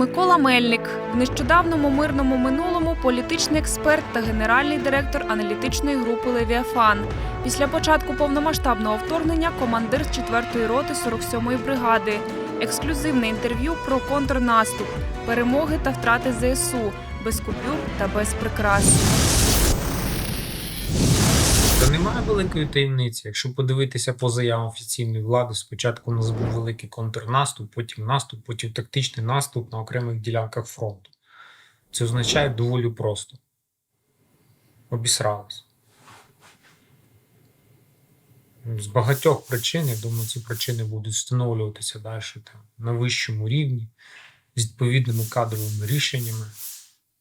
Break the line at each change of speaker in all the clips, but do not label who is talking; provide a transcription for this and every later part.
Микола Мельник в нещодавному мирному минулому політичний експерт та генеральний директор аналітичної групи Левіафан. Після початку повномасштабного вторгнення командир 4-ї роти 47-ї бригади. Ексклюзивне інтерв'ю про контрнаступ, перемоги та втрати ЗСУ без купюр та без прикрас.
Немає великої таємниці. Якщо подивитися по заявам офіційної влади, спочатку у нас був великий контрнаступ, потім наступ, потім тактичний наступ на окремих ділянках фронту. Це означає доволі просто. Обісрались. З багатьох причин, я думаю, ці причини будуть встановлюватися далі там, на вищому рівні з відповідними кадровими рішеннями.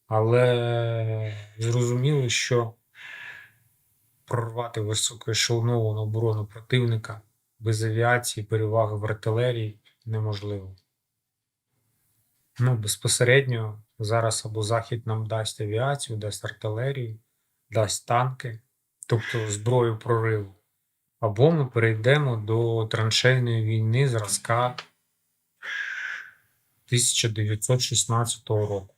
Але зрозуміло, що прорвати високоешелоновану оборону противника без авіації, переваги в артилерії неможливо. Ну, безпосередньо зараз або Захід нам дасть авіацію, дасть артилерію, дасть танки, тобто зброю прориву. Або ми перейдемо до траншейної війни зразка 1916 року,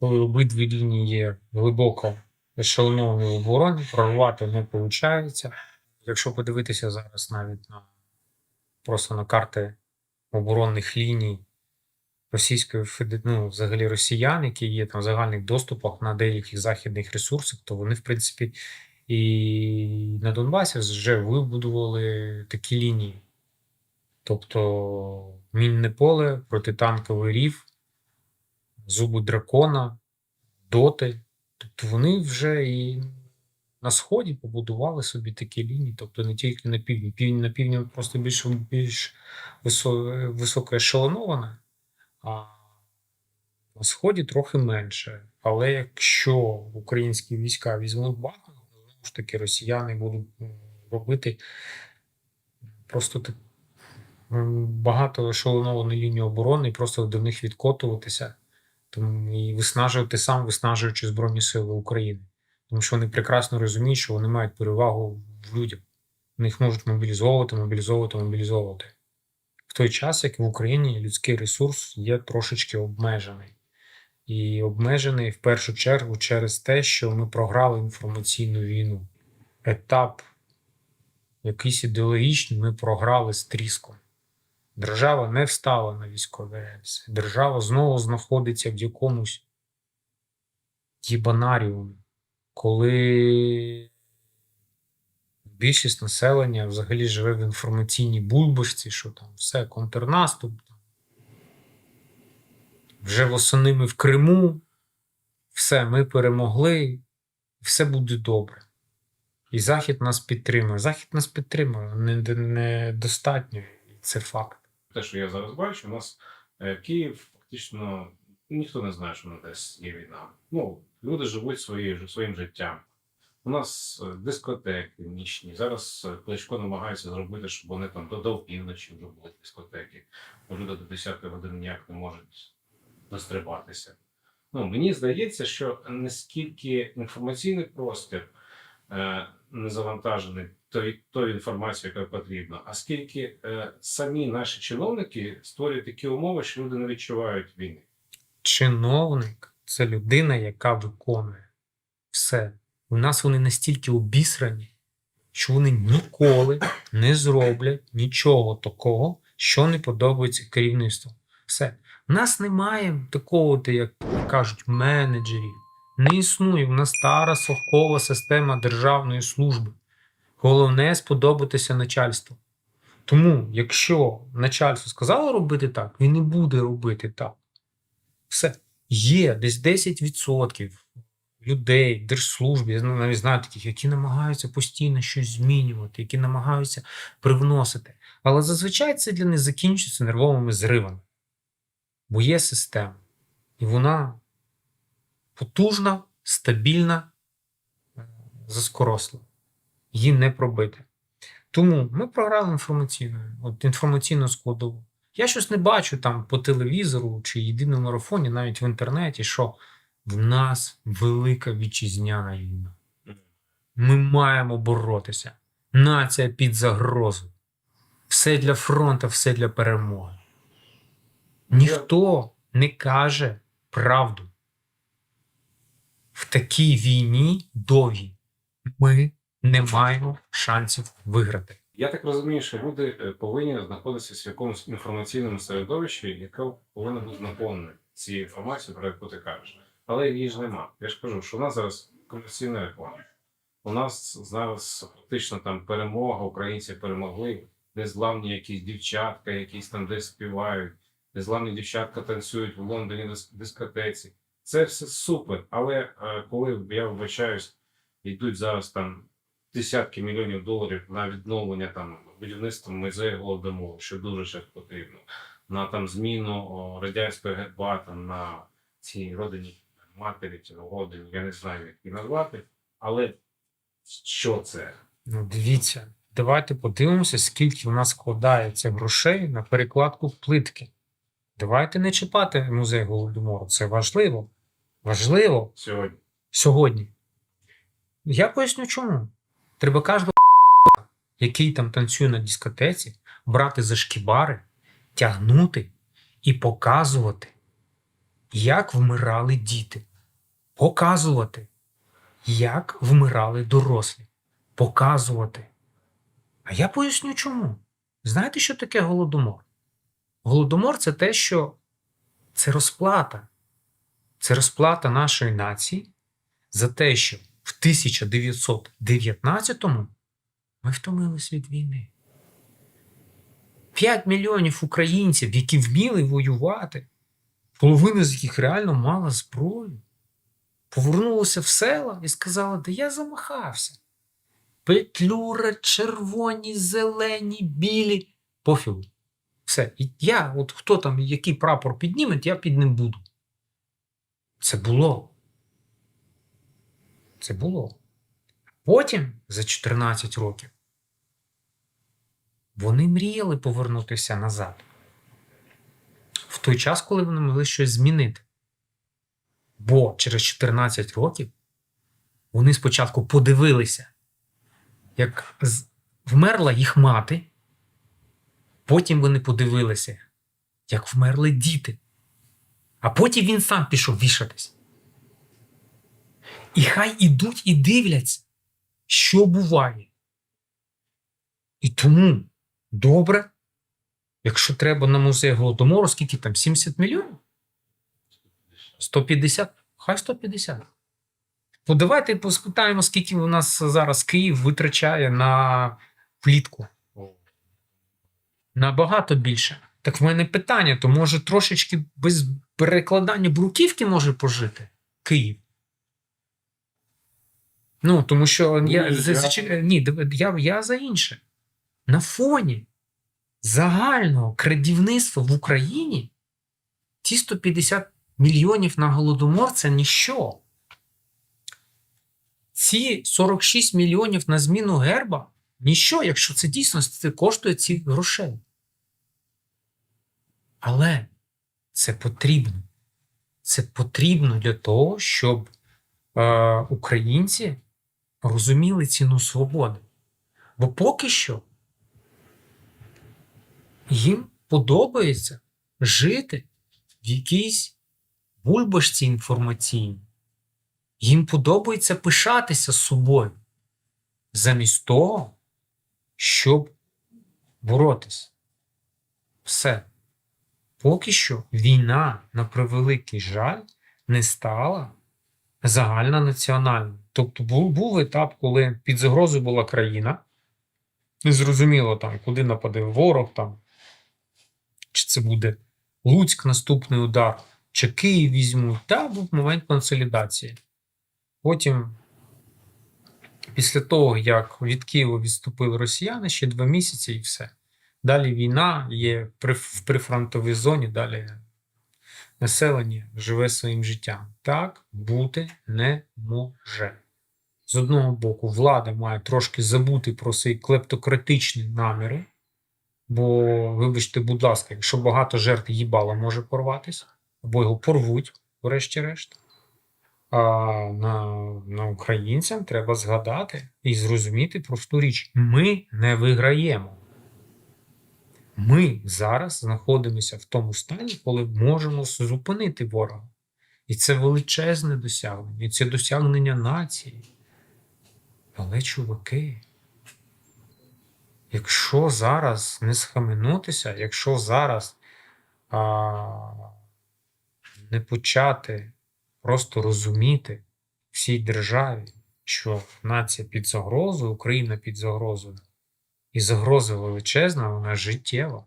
коли обидві лінії глибоко ешелонованої оборони, прорвати не виходить. Якщо подивитися зараз навіть на просто на карти оборонних ліній Російської ну, взагалі росіян, які є там в загальних доступах на деяких західних ресурсах, то вони, в принципі, і на Донбасі вже вибудували такі лінії. Тобто мінне поле, протитанковий рів, зуби дракона, доти. Тобто вони вже і на сході побудували собі такі лінії, тобто не тільки на півдні. Південь на півдні просто більш, більш висо, високоешелонована, а на сході трохи менше. Але якщо українські війська візьмуть Бахмут, знову ж таки росіяни будуть робити просто так багато ешелоновану лінію оборони і просто до них відкотуватися і виснажувати сам, виснажуючи Збройні Сили України. Тому що вони прекрасно розуміють, що вони мають перевагу в людях. Вони їх можуть мобілізовувати, мобілізовувати, мобілізовувати. В той час, як в Україні людський ресурс є трошечки обмежений. І обмежений в першу чергу через те, що ми програли інформаційну війну. Етап якийсь ідеологічний ми програли з тріском. Держава не встала на військові рельси. Держава знову знаходиться в якомусь їбанаріумі, коли більшість населення взагалі живе в інформаційній бульбашці, що там все, контрнаступ. Вже восени ми в Криму, все, ми перемогли, все буде добре. І Захід нас підтримує. Захід нас підтримує, не- недостатньо, і це факт.
Те, що я зараз бачу, у нас е, Київ фактично ніхто не знає, що на десь є війна. Ну, люди живуть свої, своїм життям. У нас е, дискотеки нічні. Зараз е, Кличко намагається зробити, щоб вони там до, півночі вже були дискотеки. Бо люди до 10 години ніяк не можуть дострибатися. Ну, мені здається, що наскільки інформаційний простір е, не завантажений тою інформацією, яка потрібна, а скільки е, самі наші чиновники створюють такі умови, що люди не відчувають війни.
чиновник це людина, яка виконує все. У нас вони настільки обісрані, що вони ніколи не зроблять нічого такого, що не подобається керівництву. Все. У нас немає такого, як кажуть, менеджерів. Не існує. У нас стара совкова система державної служби. Головне сподобатися начальству. Тому, якщо начальство сказало робити так, він і буде робити так. Все є десь 10% людей держслужбі, навіть знаю таких, які намагаються постійно щось змінювати, які намагаються привносити. Але зазвичай це для них закінчується нервовими зривами. Бо є система. І вона потужна, стабільна, е, заскоросла. Її не пробити. Тому ми програли інформаційну, от інформаційну складову. Я щось не бачу там по телевізору чи єдиному марафоні, навіть в інтернеті, що в нас велика вітчизняна війна. Ми маємо боротися. Нація під загрозою. Все для фронту, все для перемоги. Ніхто не каже правду. В такій війні довгій ми не маємо шансів виграти.
Я так розумію, що люди е, повинні знаходитися в якомусь інформаційному середовищі, яке повинно бути наповнене цією інформацією, про яку ти кажеш. Але її ж нема. Я ж кажу, що у нас зараз комерційна реклама. У нас зараз фактично там перемога, українці перемогли, незглавні якісь дівчатка, якісь там десь співають, незглавні дівчатка танцюють в Лондоні дискотеці. Це все супер. Але е, коли я вбачаюсь, йдуть зараз там десятки мільйонів доларів на відновлення там будівництва музею голодомору, що дуже ще потрібно, на там зміну о, радянського герба там, на цій родині матері чи родині, я не знаю, як її назвати. Але що це?
Ну, дивіться, давайте подивимося, скільки в нас складається грошей на перекладку плитки. Давайте не чіпати музей Голодомору. Це важливо. Важливо
Сьогодні
сьогодні. Я поясню чому. Треба кожного, який там танцює на дискотеці, брати за шкібари, тягнути і показувати, як вмирали діти. Показувати, як вмирали дорослі. Показувати. А я поясню чому. Знаєте, що таке голодомор? Голодомор це те, що це розплата. Це розплата нашої нації за те, що в 1919-му ми втомились від війни. 5 мільйонів українців, які вміли воювати, половина з яких реально мала зброю, повернулися в села і сказали, да я замахався. Петлюра, червоні, зелені, білі. Пофігу. Все. І я, от хто там, який прапор підніме, я під ним буду. Це було. Це було. Потім, за 14 років, вони мріяли повернутися назад. В той час, коли вони могли щось змінити. Бо через 14 років вони спочатку подивилися, як вмерла їх мати, потім вони подивилися, як вмерли діти. А потім він сам пішов вішатись. І хай ідуть і дивляться, що буває. І тому добре, якщо треба на музей Голодомору, скільки там 70 мільйонів? 150? Хай 150. Ну, давайте поспитаємо, скільки у нас зараз Київ витрачає на плітку. Набагато більше. Так в мене питання: то може трошечки без перекладання бруківки може пожити Київ? Ну, тому що я,
Ні,
за-
я-
ні, я, я за інше. На фоні загального крадівництва в Україні ті 150 мільйонів на голодомор це ніщо. Ці 46 мільйонів на зміну герба ніщо, якщо це дійсно це коштує ці грошей. Але це потрібно. Це потрібно для того, щоб е, українці розуміли ціну свободи. Бо поки що їм подобається жити в якійсь бульбашці інформаційній. Їм подобається пишатися собою, замість того, щоб боротись. Все. Поки що війна, на превеликий жаль, не стала загальнонаціональною. Тобто був, був етап, коли під загрозою була країна, незрозуміло там, куди нападе ворог, там, чи це буде Луцьк наступний удар, чи Київ візьмуть. Та був момент консолідації. Потім, після того, як від Києва відступили росіяни, ще два місяці і все. Далі війна є в прифронтовій зоні, далі населення живе своїм життям. Так бути не може. З одного боку, влада має трошки забути про свої клептократичні наміри, бо, вибачте, будь ласка, якщо багато жертв їбала може порватися, або його порвуть, врешті-решт. А на, на українцям треба згадати і зрозуміти просту річ: ми не виграємо. Ми зараз знаходимося в тому стані, коли можемо зупинити ворога. І це величезне досягнення, і це досягнення нації. Але, чуваки, якщо зараз не схаменутися, якщо зараз а, не почати просто розуміти всій державі, що нація під загрозою, Україна під загрозою, і загроза величезна, вона життєва,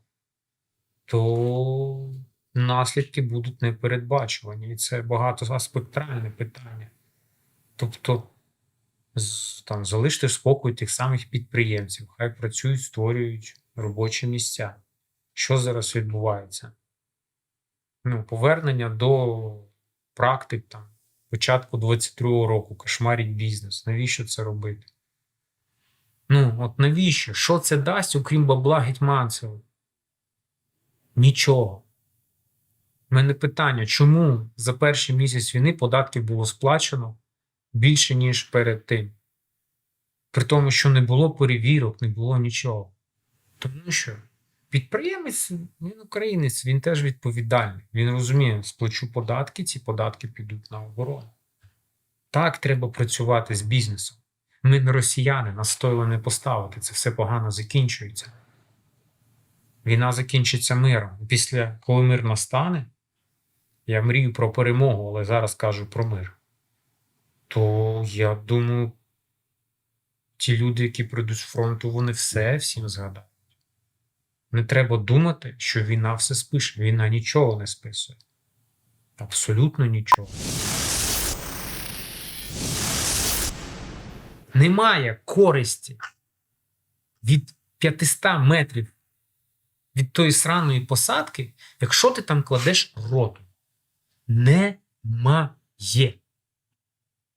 то наслідки будуть непередбачувані. І це багатоаспектральне питання. Тобто, там, залиште в спокій тих самих підприємців, хай працюють, створюють робочі місця. Що зараз відбувається? Ну, повернення до практик там, початку 22-го року, кошмарить бізнес. Навіщо це робити? Ну, от навіщо? Що це дасть, окрім бабла гетьманцеву? Нічого. У мене питання, чому за перший місяць війни податків було сплачено більше, ніж перед тим? При тому, що не було перевірок, не було нічого. Тому що підприємець, він українець, він теж відповідальний. Він розуміє, сплачу податки, ці податки підуть на оборону. Так треба працювати з бізнесом. Ми не росіяни, нас стоїло не поставити. Це все погано закінчується. Війна закінчиться миром. Після, коли мир настане, я мрію про перемогу, але зараз кажу про мир. То я думаю, ті люди, які прийдуть з фронту, вони все всім згадають. Не треба думати, що війна все спише. Війна нічого не списує. Абсолютно нічого. Немає користі від 500 метрів від тої сраної посадки, якщо ти там кладеш роту. Немає.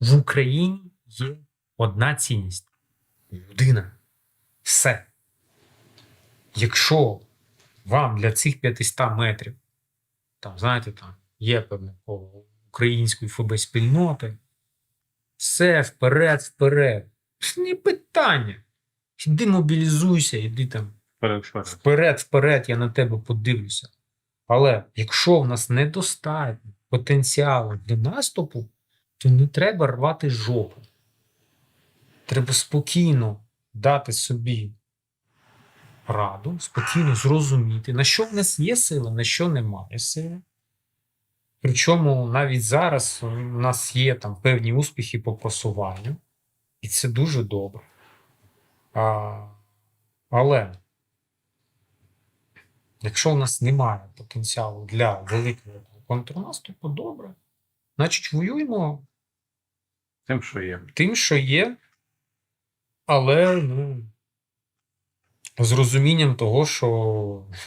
В Україні є одна цінність людина. Все. Якщо вам для цих 500 метрів, там, знаєте, там є певне української ФБ спільноти, все вперед, вперед. Не питання. Іди мобілізуйся, іди там
Вперед, вперед.
вперед, вперед, я на тебе подивлюся. Але якщо в нас недостатньо потенціалу для наступу, то не треба рвати жопу. Треба спокійно дати собі раду, спокійно зрозуміти, на що в нас є сила, на що немає сили. Причому навіть зараз у нас є там певні успіхи по просуванню, і це дуже добре. А, але Якщо у нас немає потенціалу для великого контрнаступу, добре. Значить, воюємо
Тим, що є.
тим, що є, але ну, з розумінням того, що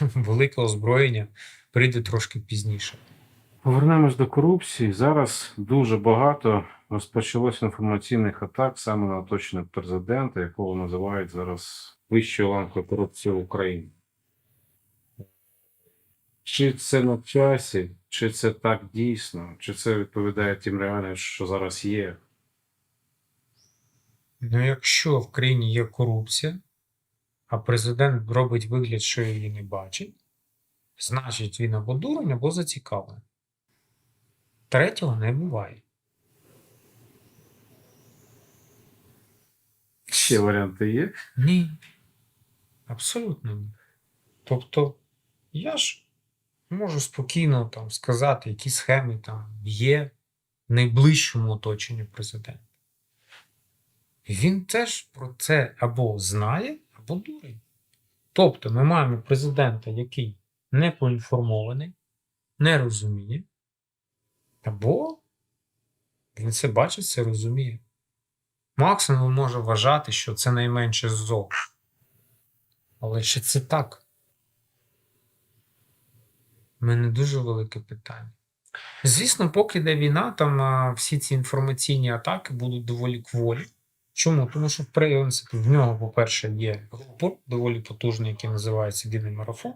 велике озброєння прийде трошки пізніше.
Повернемось до корупції. Зараз дуже багато розпочалося інформаційних атак саме на оточення президента, якого називають зараз вищою ланкою корупції в Україні. Чи це на часі, чи це так дійсно, чи це відповідає тим реаліям, що зараз є?
Ну, якщо в країні є корупція, а президент робить вигляд, що її не бачить, значить він або дурень, або зацікавлений. Третього не буває.
Ще варіанти є?
Ні. Абсолютно ні. Тобто, я ж можу спокійно там сказати, які схеми там є в найближчому оточенні президента. Він теж про це або знає, або дурень. Тобто, ми маємо президента, який не поінформований, не розуміє, або він це бачить, це розуміє. Максимум може вважати, що це найменше зло. Але чи це так? У мене дуже велике питання. Звісно, поки йде війна, там а, всі ці інформаційні атаки будуть доволі кволі. Чому? Тому що, в принципі, в нього, по-перше, є рупор доволі потужний, який називається Єдиний марафон.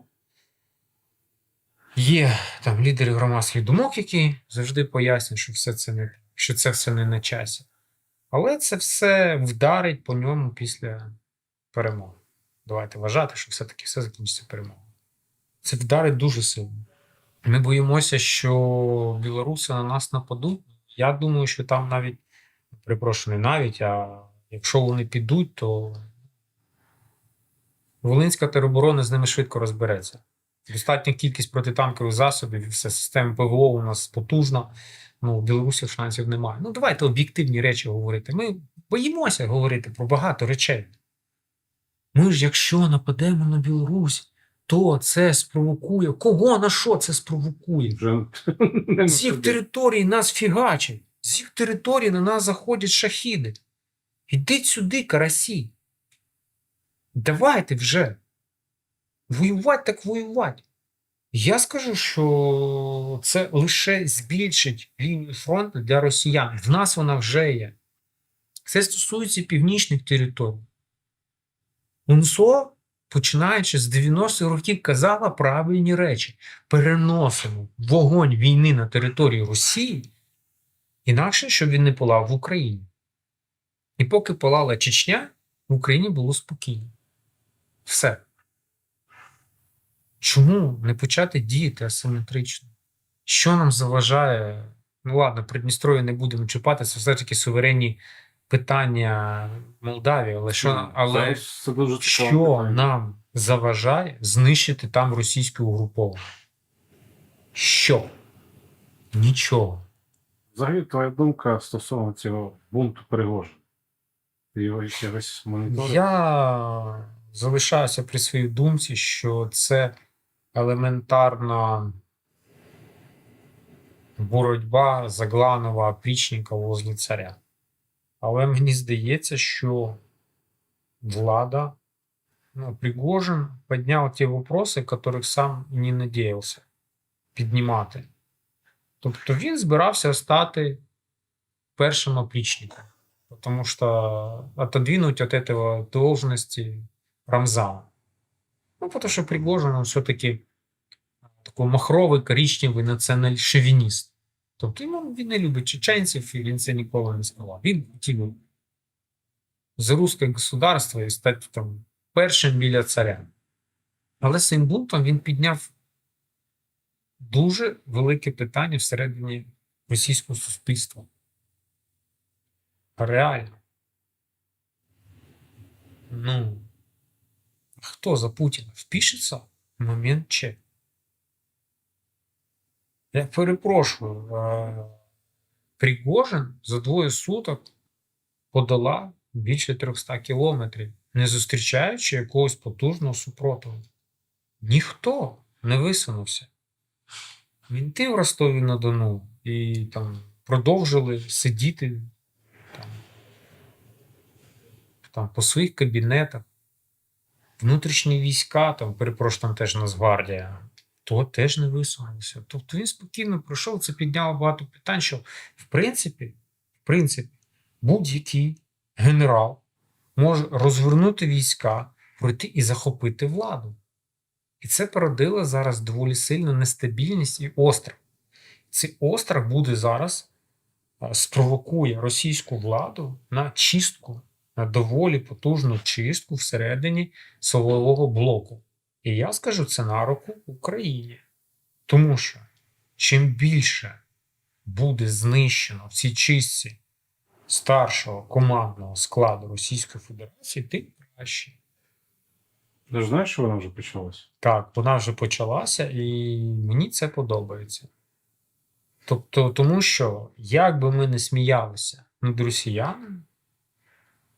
Є там лідери громадських думок, які завжди пояснюють, що все це не що це все не на часі. Але це все вдарить по ньому після перемоги. Давайте вважати, що все-таки все закінчиться перемогою. Це вдарить дуже сильно. Ми боїмося, що білоруси на нас нападуть. Я думаю, що там навіть, перепрошую, не навіть, а якщо вони підуть, то Волинська тероборона з ними швидко розбереться. Достатня кількість протитанкових засобів, і все система ПВО у нас потужна. Ну, у білорусів шансів немає. Ну, давайте об'єктивні речі говорити. Ми боїмося говорити про багато речей. Ми ж, якщо нападемо на Білорусь, то це спровокує. Кого на що це спровокує?
Собі.
територій нас фігачать. З їх територій на нас заходять шахіди. Ідіть сюди, карасі. Давайте вже. Воювати так воювати. Я скажу, що це лише збільшить лінію фронту для росіян. В нас вона вже є. Це стосується північних територій. УНСО, починаючи з 90-х років, казала правильні речі. Переносимо вогонь війни на території Росії, інакше, щоб він не палав в Україні. І поки палала Чечня, в Україні було спокійно. Все. Чому не почати діяти асиметрично? Що нам заважає? Ну ладно, Придністров'я не будемо чіпати, це все-таки суверенні питання Молдавії, але що, але
це дуже
що нам заважає знищити там російське угруповання? Що? Нічого.
Взагалі, твоя думка стосовно цього бунту Пригожина. Його якось моніторив?
Я залишаюся при своїй думці, що це елементарна боротьба Загланова опричника возле царя. Але мені здається, що влада, ну, Пригожин підняв ті вопроси, яких сам не надіявся піднімати. Тобто він збирався стати першим опричником. Потому что отодвинуть от этого должности Рамзана. Ну, потому что Пригожин, все-таки такой махровий, коричневий національ-шовініст. Тобто йому він не любить чеченців, і він це ніколи не сказав. Він хотів за русське государство і стати там першим біля царя. Але цим бунтом він підняв дуже велике питання всередині російського суспільства. Реально. Ну, хто за Путіна впишеться в момент Ч? Я перепрошую, Пригожин за двоє суток подала більше 300 кілометрів, не зустрічаючи якогось потужного супротиву. Ніхто не висунувся. Він ти в Ростові на Дону і там продовжили сидіти там, там по своїх кабінетах. Внутрішні війська, там, перепрошую, там теж Нацгвардія, то теж не висунулися. Тобто він спокійно пройшов, це підняло багато питань, що в принципі, в принципі, будь-який генерал може розвернути війська, пройти і захопити владу. І це породило зараз доволі сильну нестабільність і острах. Цей острах буде зараз спровокує російську владу на чистку, на доволі потужну чистку всередині силового блоку. І я скажу це на руку Україні. Тому що чим більше буде знищено в цій чистці старшого командного складу Російської Федерації, тим краще.
Ж знаєш, що вона вже почалась?
Так, вона вже почалася, і мені це подобається. Тобто, тому що, як би ми не сміялися над росіянами,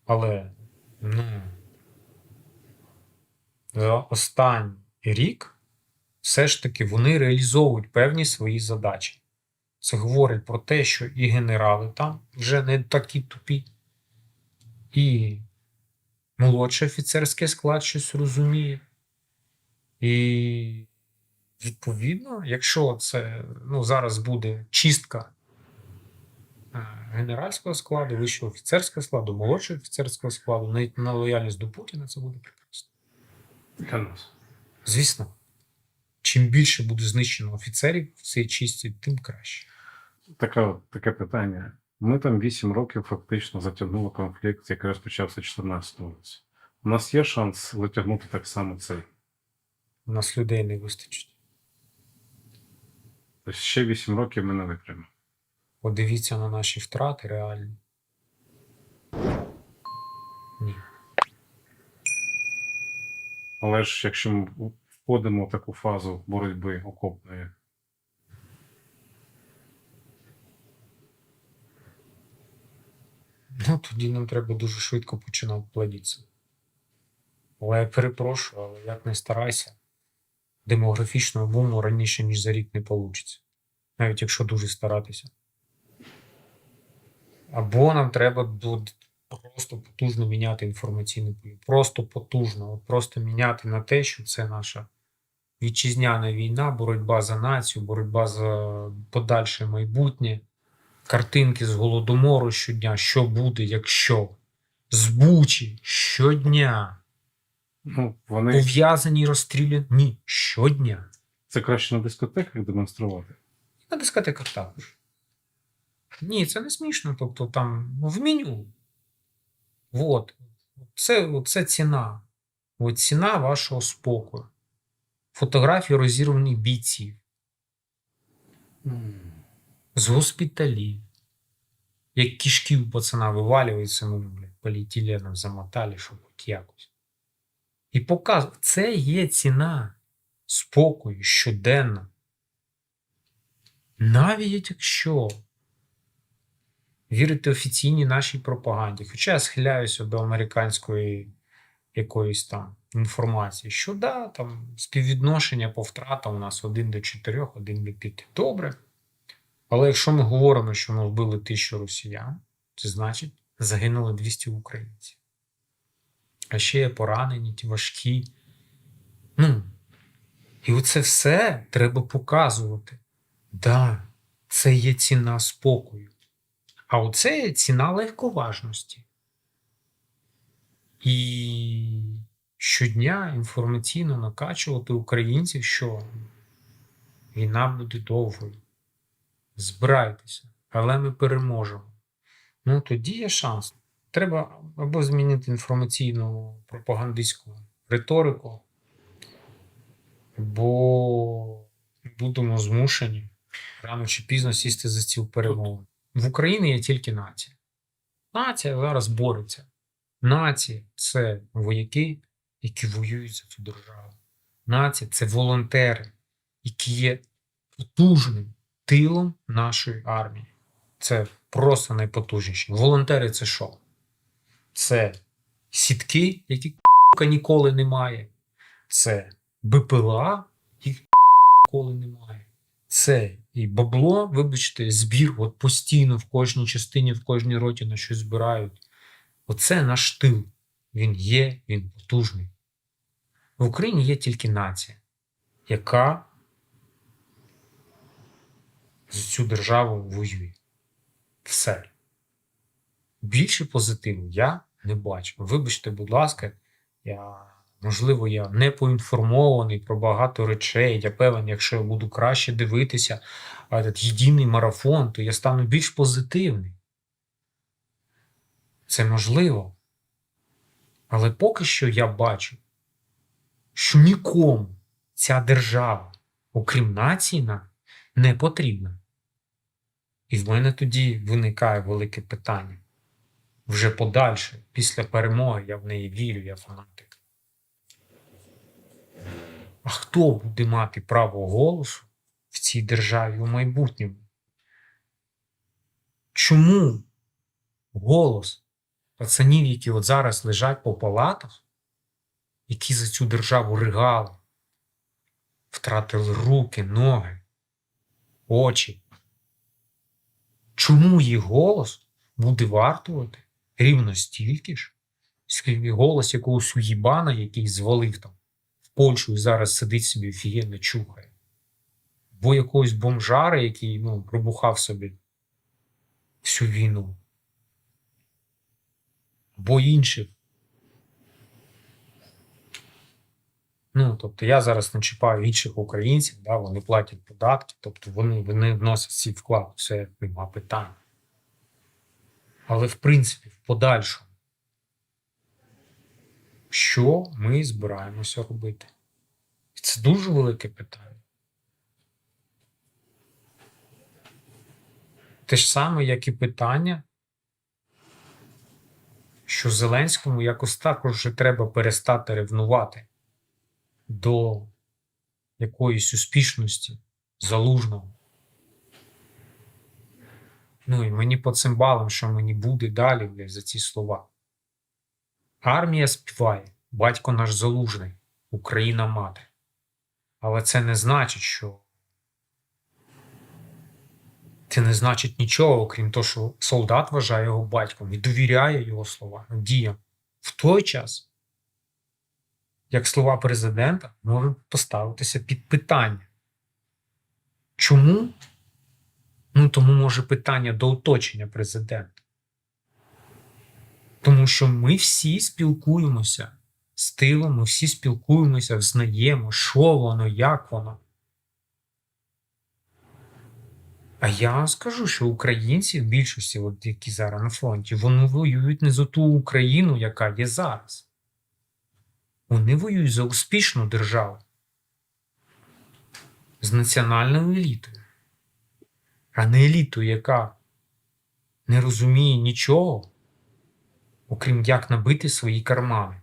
але ну, за останній рік все ж таки вони реалізовують певні свої задачі. Це говорить про те, що і генерали там вже не такі тупі, і молодший офіцерський склад щось розуміє. І відповідно, якщо це ну, зараз буде чистка е, генеральського складу, вищого офіцерського складу, молодшого офіцерського складу, навіть на лояльність до Путіна, це буде прекрасно.
Для нас.
Звісно, чим більше буде знищено офіцерів в цій чистці, тим краще.
Таке, таке питання. Ми там 8 років фактично затягнули конфлікт, який розпочався в 2014 році. У нас є шанс затягнути так само цей.
У нас людей не вистачить.
Тобто ще 8 років ми не витримаємо.
Подивіться на наші втрати реальні. Ні.
Але ж якщо ми входимо в таку фазу боротьби окопної,
Ну, тоді нам треба дуже швидко починати плодитися. Але я перепрошую, але як не старайся, демографічного буму раніше, ніж за рік не вийде. Навіть якщо дуже старатися. Або нам треба буде просто потужно міняти інформаційне поле. Просто потужно. Просто міняти на те, що це наша вітчизняна війна, боротьба за націю, боротьба за подальше майбутнє картинки з голодомору щодня, що буде, якщо з Бучі щодня
ну, вони
ув'язані і розстріляні Ні, щодня.
це краще на дискотеках демонструвати.
На дискотеках також. Ні, це не смішно. Тобто там в меню. От. Це, це ціна. От ціна вашого спокою. Фотографії розірваних бійців. З госпіталів. Як кишки у пацана вивалюються, ну, блядь, поліетиленом замотали, щоб хоч якось. І показує, це є ціна спокою щоденно. Навіть якщо вірити офіційній нашій пропаганді, хоча я схиляюся до американської якоїсь там інформації, що да, там співвідношення по втратам у нас 1 до 4, 1 до 5. Добре. Але якщо ми говоримо, що ми вбили тисячу росіян, це значить загинуло 200 українців. А ще є поранені, ті важкі. Ну, і оце все треба показувати. Да, це є ціна спокою. А оце є ціна легковажності. І щодня інформаційно накачувати українців, що війна буде довгою збирайтеся, але ми переможемо. Ну тоді є шанс. Треба або змінити інформаційну пропагандистську риторику, бо будемо змушені рано чи пізно сісти за стіл перемовин. В Україні є тільки нація. Нація зараз бореться. Нація це вояки, які воюють за цю державу. Нація це волонтери, які є потужним тилом нашої армії. Це просто найпотужніші. Волонтери це що? Це сітки, яких ніколи немає. Це БПЛА, яких ніколи немає. Це і бабло, вибачте, збір от постійно в кожній частині, в кожній роті на щось збирають. Оце наш тил. Він є, він потужний. В Україні є тільки нація, яка за цю державу воює. Все. Більше позитиву я не бачу. Вибачте, будь ласка, я, можливо, я не поінформований про багато речей. Я певен, якщо я буду краще дивитися этот єдиний марафон, то я стану більш позитивний. Це можливо. Але поки що я бачу, що нікому ця держава, окрім нації, не потрібна. І в мене тоді виникає велике питання. Вже подальше, після перемоги, я в неї вірю, я фанатик. А хто буде мати право голосу в цій державі у майбутньому? Чому голос пацанів, які от зараз лежать по палатах, які за цю державу ригали, втратили руки, ноги, очі? Чому їх голос буде вартувати рівно стільки ж, скільки голос якогось уїбана, який звалив там в Польщу і зараз сидить собі офігенно чухає, або якогось бомжара, який ну, пробухав собі всю війну, або інших. Ну, тобто я зараз не чіпаю інших українців, да, вони платять податки, тобто вони, вони вносять свій вклад, все нема питань. Але в принципі, в подальшому, що ми збираємося робити? Це дуже велике питання. Те ж саме, як і питання, що Зеленському якось також вже треба перестати ревнувати до якоїсь успішності залужного. Ну і мені по цим балам, що мені буде далі за ці слова. Армія співає, батько наш залужний, Україна мати. Але це не значить, що це не значить нічого, окрім того, що солдат вважає його батьком і довіряє його словам, діям. В той час, як слова президента можуть поставитися під питання. Чому? Ну, тому може питання до оточення президента. Тому що ми всі спілкуємося з тилом, ми всі спілкуємося, взнаємо, що воно, як воно. А я скажу, що українці в більшості, от які зараз на фронті, вони воюють не за ту Україну, яка є зараз. Вони воюють за успішну державу з національною елітою, а не елітою, яка не розуміє нічого, окрім як набити свої кармани.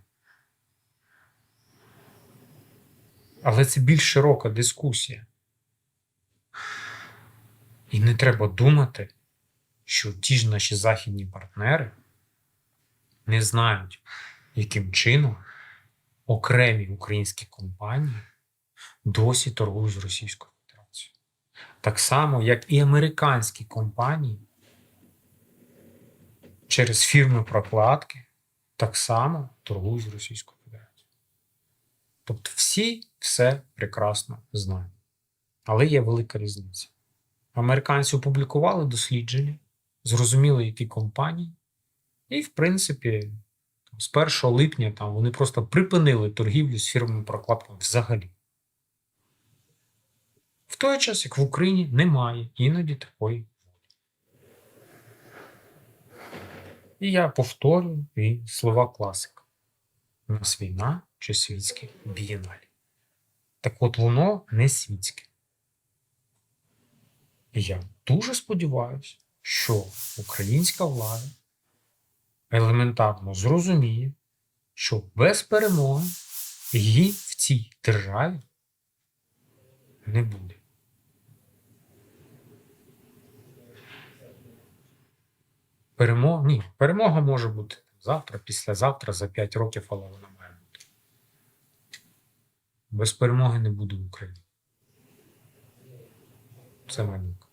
Але це більш широка дискусія. І не треба думати, що ті ж наші західні партнери не знають, яким чином окремі українські компанії досі торгують з Російською Федерацією. Так само, як і американські компанії через фірми прокладки так само торгують з Російською Федерацією. Тобто всі все прекрасно знають. Але є велика різниця. Американці опублікували дослідження, зрозуміли, які компанії, і, в принципі, з 1 липня там, вони просто припинили торгівлю з фірмами прокладками взагалі. В той час, як в Україні немає іноді такої. І я повторюю і слова класика: у нас війна чи світське бієналі. Так от воно не світське. І я дуже сподіваюся, що українська влада елементарно зрозуміє, що без перемоги її в цій державі не буде. Перемога ні, перемога може бути завтра, післязавтра, за 5 років, але вона має бути. Без перемоги не буде в Україні. Це думка.